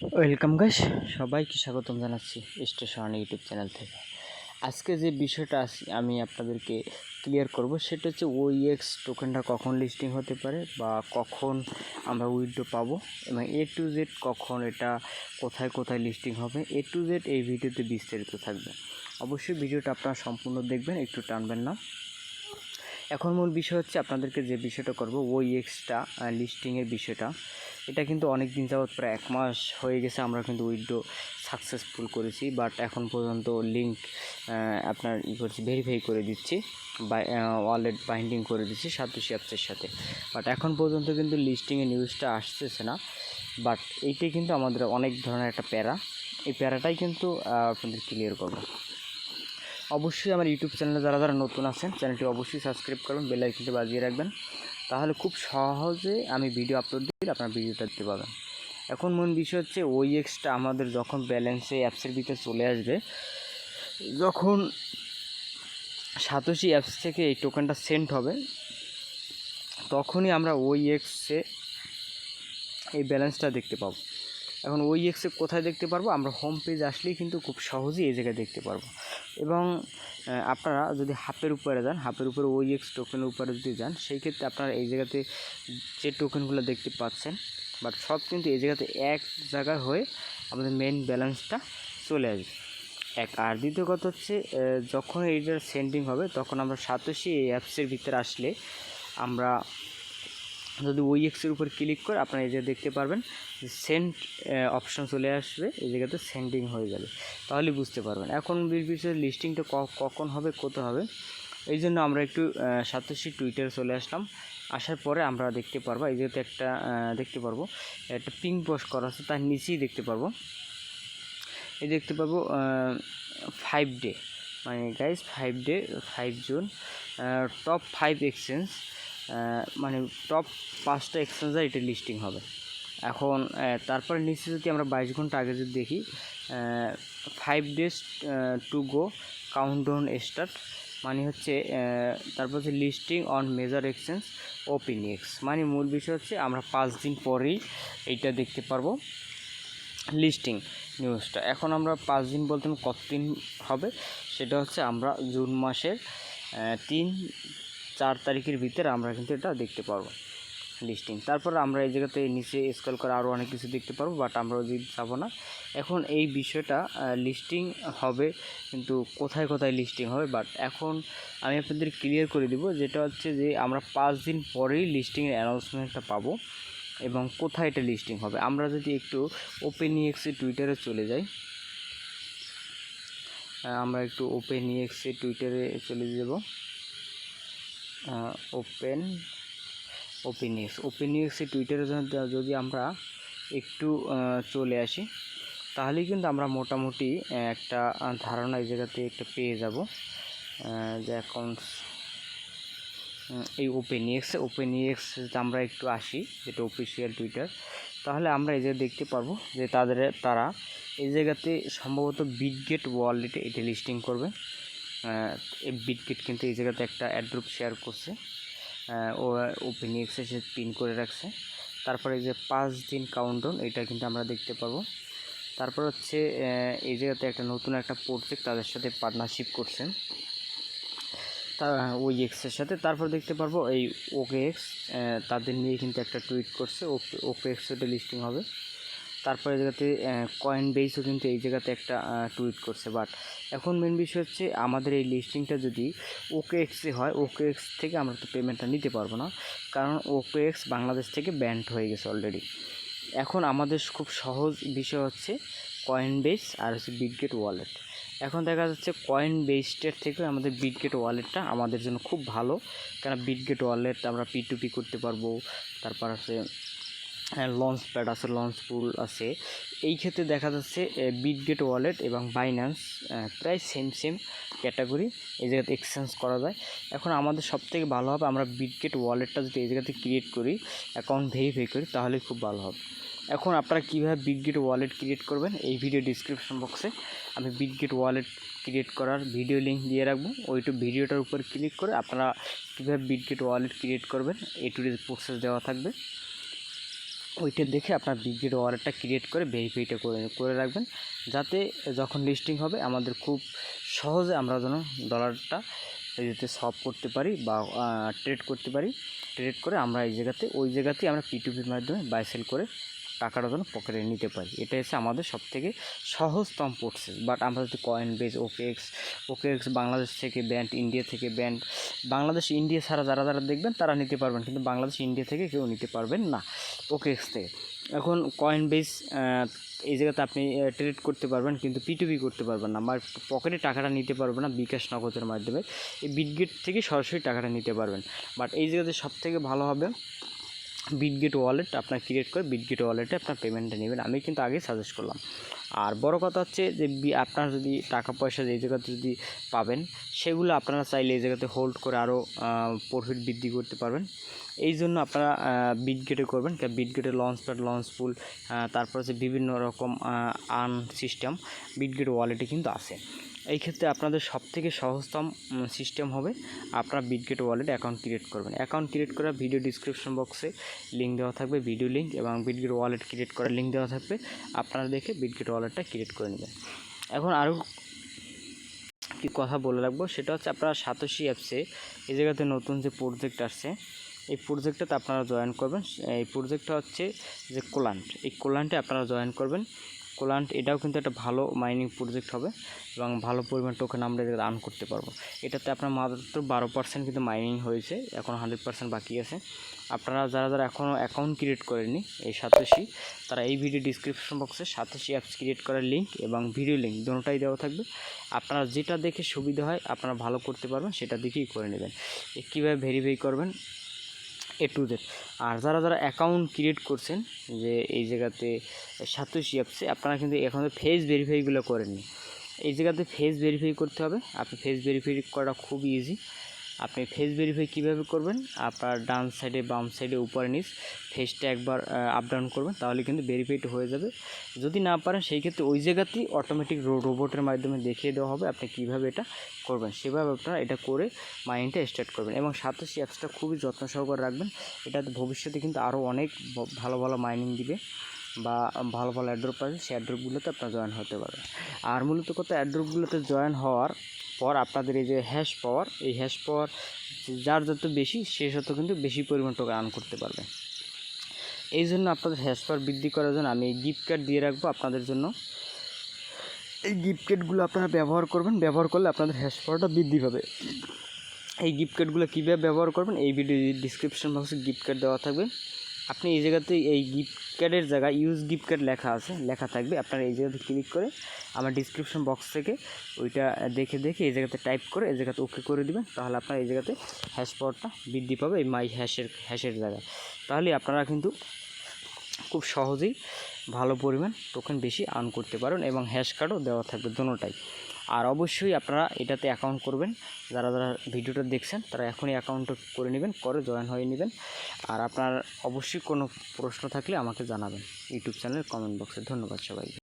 Welcome guys সবাইকে স্বাগতম জানাচ্ছি স্টেশন ইউটিউব চ্যানেল থেকে। আজকে যে বিষয়টা আমি আপনাদেরকে ক্লিয়ার করব, সেটা হচ্ছে ওই এক্স টোকেনটা কখন লিস্টিং হতে পারে বা কখন আমরা উইথড্র পাবো এবং এ টু জেড কখন এটা কোথায় কোথায় লিস্টিং হবে। এ টু জেড এই ভিডিওতে বিস্তারিত থাকবে। অবশ্যই ভিডিওটা আপনারা সম্পূর্ণ দেখবেন, একটু টানবেন না। এখন মূল বিষয় হচ্ছে আপনাদেরকে যে বিষয়টা করব, ওই এক্সট্রা লিস্টিংয়ের বিষয়টা। এটা কিন্তু অনেক দিন যাবৎ প্রায় এক মাস হয়ে গেছে আমরা কিন্তু উইড্রো সাকসেসফুল করেছি, বাট এখন পর্যন্ত লিঙ্ক আপনার ই করছি, ভেরিফাই করে দিচ্ছি ওয়ালেট বাইন্ডিং করে দিচ্ছি সাতোশি অ্যাপসের সাথে। বাট এখন পর্যন্ত কিন্তু লিস্টিংয়ের নিউজটা আসতেছে না, বাট এইটাই কিন্তু আমাদের অনেক ধরনের একটা প্যারা। এই প্যারাটাই কিন্তু আপনাদের ক্লিয়ার করব। অবশ্যই আমার ইউটিউব চ্যানেলে যারা যারা নতুন আছেন চ্যানেলটি অবশ্যই সাবস্ক্রাইব করবেন বেল আইকনটি বাজিয়ে রাখবেন। তাহলে খুব সহজে আমি ভিডিও আপলোড দিলে আপনার ভিডিওটা দিতে পারবেন এখন মূল বিষয় হচ্ছে ওই এক্সটা আমাদের যখন ব্যালেন্সে অ্যাপসের ভিতরে চলে আসবে, যখন সাতোশি অ্যাপস থেকে এই টোকেনটা সেন্ড হবে, তখনই আমরা ওই এক্সে এই ব্যালেন্সটা দেখতে পাবো। এখন ওই এক্সে কোথায় দেখতে পারব? আমরা হোম পেজ আসলেই কিন্তু খুব সহজেই এই জায়গায় দেখতে পারব। এবং আপনারা যদি হাফের উপরে যান, হাফের উপরে ওই এক্স টোকেনের উপরে যদি যান, সেই ক্ষেত্রে আপনারা এই জায়গাতে যে টোকেনগুলো দেখতে পাচ্ছেন বাট সব কিন্তু এই জায়গাতে এক জায়গায় হয়ে আমাদের মেন ব্যালেন্সটা চলে আসবে। এক, আর দ্বিতীয় কথা হচ্ছে যখন এইটার সেন্ডিং হবে, তখন আমরা সাতোশি এই অ্যাপসের ভিতরে আসলে আমরা যদি ওই এক্সের উপর ক্লিক করে আপনারা এই যে দেখতে পারবেন, যে সেন্ড অপশন চলে আসবে, এই জায়গাতে সেন্ডিং হয়ে যাবে তাহলে বুঝতে পারবেন। এখন বিষয়ে লিস্টিংটা কখন হবে, কোথায় হবে? এই জন্য আমরা একটু সাতোশি টুইটারে চলে আসলাম। আসার পরে আমরা দেখতে পারব, এই জায়গাতে একটা দেখতে পারব, একটা পিঙ্ক পোস্ট করা আছে, তার নিচেই দেখতে পারব। এই দেখতে পারব ফাইভ ডে মানে guys five day five June top five exchange মানে টপ পাঁচটা এক্সচেঞ্জার এটা লিস্টিং হবে। এখন তারপরে নিচে যদি আমরা বাইশ ঘণ্টা আগে যদি দেখি five days to go countdown start মানে হচ্ছে তারপর হচ্ছে লিস্টিং অন মেজর এক্সচেঞ্জ ওপিনিএক্স মানে মূল বিষয় হচ্ছে আমরা পাঁচ দিন পরেই এইটা দেখতে পারব লিস্টিং নিউজটা এখন আমরা পাঁচ দিন বলতে কতদিন হবে? সেটা হচ্ছে আমরা জুন মাসের তিন চার তারিখের ভিতরে আমরা কিন্তু এটা দেখতে পারব লিস্টিং তারপর আমরা এই জায়গাতে নিচে স্ক্রল করে আরও অনেক কিছু দেখতে পারব বাট আমরা দিকে যাব না। এখন এই বিষয়টা লিস্টিং হবে কিন্তু কোথায় কোথায় লিস্টিং হবে বাট এখন আমি আপনাদের ক্লিয়ার করে দিব যেটা হচ্ছে যে আমরা পাঁচ দিন পরেই লিস্টিংয়ের অ্যানাউন্সমেন্টটা পাবো এবং কোথায় এটা লিস্টিং হবে। আমরা যদি একটু ওপেন ইএক্সি টুইটারে চলে যাই আমরা একটু ওপেন ইএক্সি টুইটারে চলে যাব। ওপেন ওপেন ইএক্স ওপেন ইএক্সি টুইটারে যদি- আমরা একটু চলে আসি তাহলেই কিন্তু আমরা মোটামুটি একটা ধারণা এই জায়গাতে একটা পেয়ে যাব। যে উম, এই ওপেন ইএক্স ওপেন ইএক্স আমরা একটু আসি যেটা অফিসিয়াল টুইটার তাহলে আমরা এই জায়গায় দেখতে পারব যে তাদের তারা এই জায়গাতে সম্ভবত বিগ গেট ওয়ালেটে এটা লিস্টিং করবে। এই কিন্তু এই জায়গাতে একটা অ্যাড্রুপ শেয়ার করছে। ও ওপেন ইএক্সে সে পিন করে রাখছে। তারপরে এই যে পাঁচ দিন কাউন্টডাউন এটা কিন্তু আমরা দেখতে পারব তারপর হচ্ছে এই জায়গাতে একটা নতুন একটা প্রজেক্ট তাদের সাথে পার্টনারশিপ করছেন। তা, ওই এক্সের সাথে। তারপর দেখতে পারব এই ওকে এক্স তাদের নিয়ে কিন্তু একটা টুইট করছে। ওকে এক্স লিস্টিং হবে। তারপরে জায়গাতে কয়েন বেসও কিন্তু এই জায়গাতে একটা টুইট করছে। বাট এখন মেন বিষয় হচ্ছে আমাদের এই লিস্টিংটা যদি ওকে এক্সে হয় ওকে এক্স থেকে আমরা তো পেমেন্টটা নিতে পারব না। কারণ ওকে এক্স বাংলাদেশ থেকে ব্যান্ড হয়ে গেছে অলরেডি এখন আমাদের খুব সহজ বিষয় হচ্ছে কয়েন বেস আর হচ্ছে বিটগেট ওয়ালেট এখন দেখা যাচ্ছে কয়েন বেসটের থেকে আমাদের বিটগেট ওয়ালেটটা আমাদের জন্য খুব ভালো। কারণ বিটগেট ওয়ালেট আমরা পি টু পি করতে পারব। তারপর আছে লঞ্চ প্যাড আছে লঞ্চ পুল আছে। এই ক্ষেত্রে দেখা যাচ্ছে বিটগেট ওয়ালেট এবং বাইন্যান্স প্রায় সেম সেম ক্যাটাগরি এই জায়গাতে এক্সচেঞ্জ করা যায়। এখন আমাদের সব থেকে ভালো হবে, আমরা বিটগেট ওয়ালেটটা যদি এই জায়গাতে ক্রিয়েট করি অ্যাকাউন্ট ভেরিফাই করি, তাহলে খুব ভালো হবে। এখন আপনারা কীভাবে বিটগেট ওয়ালেট ক্রিয়েট করবেন, এই ভিডিও ডিসক্রিপশন বক্সে আমি বিটগেট ওয়ালেট ক্রিয়েট করার ভিডিও লিঙ্ক দিয়ে রাখব। ওইটু ভিডিওটার উপর ক্লিক করে আপনারা কীভাবে বিটগেট ওয়ালেট ক্রিয়েট করবেন, এই টু প্রসেস দেওয়া থাকবে। ওইটা দেখে আপনার বিগ্রেড ওয়ালেটটা ক্রিয়েট করে ভেরিফাইটা করে করে রাখবেন। যাতে যখন লিস্টিং হবে, আমাদের খুব সহজে আমরা যেন ডলারটা যাতে সব করতে পারি বা ট্রেড করতে পারি। ট্রেড করে আমরা এই জায়গাতে, ওই জায়গাতেই আমরা পিটুপির মাধ্যমে বাই সেল করে টাকাটা যেন পকেটে নিতে পারি। এটা হচ্ছে আমাদের সবথেকে সহজতম প্রসেস বাট আমরা যদি Coinbase OKX OKX Bangladesh থেকে ব্যান্ড ইন্ডিয়া থেকে ব্যান্ড, বাংলাদেশ ইন্ডিয়া ছাড়া যারা যারা দেখবেন তারা নিতে পারবেন, কিন্তু বাংলাদেশ ইন্ডিয়া থেকে কেউ নিতে পারবেন না ওকেএক্স থেকে। এখন কয়েন বেস এই জায়গাতে আপনি ট্রেড করতে পারবেন, কিন্তু পিটুপি করতে পারবেন না। আমার পকেটে টাকাটা নিতে পারবেন না বিকাশ নগদের মাধ্যমে। এই বিটগেট থেকে সরাসরি টাকাটা নিতে পারবেন। বাট এই জায়গাতে সব থেকে ভালো হবে বিটগেট ওয়ালেট আপনার ক্রিয়েট করে বিটগেট ওয়ালেটে আপনার পেমেন্টটা নেবেন। আমি কিন্তু আগে সাজেস্ট করলাম। আর বড় কথা হচ্ছে যে আপনার যদি টাকা পয়সা যে জায়গাতে যদি পাবেন, সেগুলো আপনারা চাইলে এই জায়গাতে হোল্ড করে আরও প্রফিট বৃদ্ধি করতে পারবেন। এই জন্য আপনারা বিটগেটে করবেন। বিটগেটে লঞ্চ প্যাড লঞ্চ পুল তারপর হচ্ছে বিভিন্ন রকম আর্ন সিস্টেম বিটগেট ওয়ালেটে কিন্তু আছে এই ক্ষেত্রে আপনাদের সবথেকে সহজতম সিস্টেম হবে আপনারা বিটগেট ওয়ালেট অ্যাকাউন্ট ক্রিয়েট করবেন। অ্যাকাউন্ট ক্রিয়েট করা ভিডিও ডিসক্রিপশন বক্সে লিঙ্ক দেওয়া থাকবে ভিডিও লিঙ্ক এবং বিটগেট ওয়ালেট ক্রিয়েট করার লিঙ্ক দেওয়া থাকবে। আপনারা দেখে বিটগেট ওয়ালেটটা ক্রিয়েট করে নেবেন। এখন আরও কি কথা বলে রাখব, সেটা হচ্ছে আপনারা সাতোশি অ্যাপসে এই জায়গাতে নতুন যে প্রজেক্ট আসছে, এই প্রজেক্টটাতে আপনারা জয়েন করবেন। এই প্রজেক্টটা হচ্ছে যে কোলান্ট এই কোলান্টে আপনারা জয়েন করবেন। কোলান্ট, এটাও কিন্তু একটা ভালো মাইনিং প্রজেক্ট হবে এবং ভালো পরিমাণ টোকেন আমরা আর্ন করতে পারব। এটাতে আপনার মাত্র বারো পার্সেন্ট কিন্তু মাইনিং হয়েছে, এখন হান্ড্রেড পার্সেন্ট বাকি আছে। আপনারা যারা যারা এখনও অ্যাকাউন্ট ক্রিয়েট করেনি এই সাতাশি, তারা এই ভিডিও ডিসক্রিপশন বক্সে সাতাশি অ্যাপস ক্রিয়েট করার লিঙ্ক এবং ভিডিও লিঙ্ক দুটোটাই দেওয়া থাকবে। আপনারা যেটা দেখে সুবিধা হয়, আপনারা ভালো করতে পারবেন, সেটা দেখেই করে নেবেন। কীভাবে ভেরিফাই করবেন এ টু জেড আর যারা যারা অ্যাকাউন্ট ক্রিয়েট করছেন, যে এই জায়গাতে সাতোশি অ্যাপসে আপনারা কিন্তু এখন ফেস ভেরিফাইগুলো করেননি। এই জায়গাতে ফেস ভেরিফাই করতে হবে। আপনি ফেস ভেরিফাই করা খুব ইজি আপনি ফেস ভেরিফাই কীভাবে করবেন? আপনার ডান সাইডে বাম সাইডে উপরে, নিচ ফেসটা একবার আপ ডাউন করবেন, তাহলে কিন্তু ভেরিফাইড হয়ে যাবে। যদি না পারেন, সেই ক্ষেত্রে ওই জায়গাতেই অটোমেটিক রোবটের মাধ্যমে দেখিয়ে দেওয়া হবে আপনি কীভাবে এটা করবেন। সেভাবে আপনারা এটা করে মাইন্ডটা স্টার্ট করবেন এবং সাথে সেই অ্যাপসটা খুবই যত্ন সহকারে রাখবেন। এটাতে ভবিষ্যতে কিন্তু আরও অনেক ভালো ভালো মাইনিং দিবে বা ভালো ভালো অ্যাড্রপ আছে সেই অ্যাড্রপগুলোতে আপনার জয়েন হতে পারবেন। আর মূলত কথা অ্যাড্রপগুলোতে জয়েন হওয়ার পর আপনাদের এই যে হ্যাশ পাওয়ার এই হ্যাশ পাওয়ার যার যত বেশি, সে তত কিন্তু বেশি পরিমাণ টোকেন আর্ন করতে পারবে। এই জন্য আপনাদের হ্যাশ পাওয়ার বৃদ্ধি করার জন্য আমি এই গিফট কার্ড দিয়ে রাখব আপনাদের জন্য। এই গিফট কার্ডগুলো আপনারা ব্যবহার করবেন, ব্যবহার করলে আপনাদের হ্যাশ পাওয়ারটা বৃদ্ধি পাবে। এই গিফট কার্ডগুলো কীভাবে ব্যবহার করবেন, এই ভিডিও ডিসক্রিপশন বক্সে গিফট কার্ড দেওয়া থাকবে। আপনি এই জায়গাতে এই গিফট কার্ডের জায়গায় ইউজ গিফট কার্ড লেখা আছে, লেখা থাকবে। আপনারা এই জায়গাতে ক্লিক করে আমার ডিসক্রিপশন বক্স থেকে ওইটা দেখে দেখে এই জায়গাতে টাইপ করে, এই জায়গাতে ওকে করে দিবেন। তাহলে আপনার এই জায়গাতে হ্যাশ পাওয়ারটা বৃদ্ধি পাবে এই মাই হ্যাশের হ্যাশের জায়গায়। তাহলে আপনারা কিন্তু খুব সহজেই ভালো পরিমাণ টোকেন বেশি আর্ন করতে পারেন এবং হ্যাশ কার্ডও দেওয়া থাকবে দোনোটাই। আর অবশ্যই আপনারা এটাতে অ্যাকাউন্ট করবেন। যারা যারা ভিডিওটা দেখছেন, তারা এখনই অ্যাকাউন্ট করে নেবেন, করে জয়েন হয়ে নেবেন। আর আপনার অবশ্যই কোনো প্রশ্ন থাকলে আমাকে জানাবেন। ইউটিউব চ্যানেলের কমেন্ট বক্সে ধন্যবাদ সবাইকে।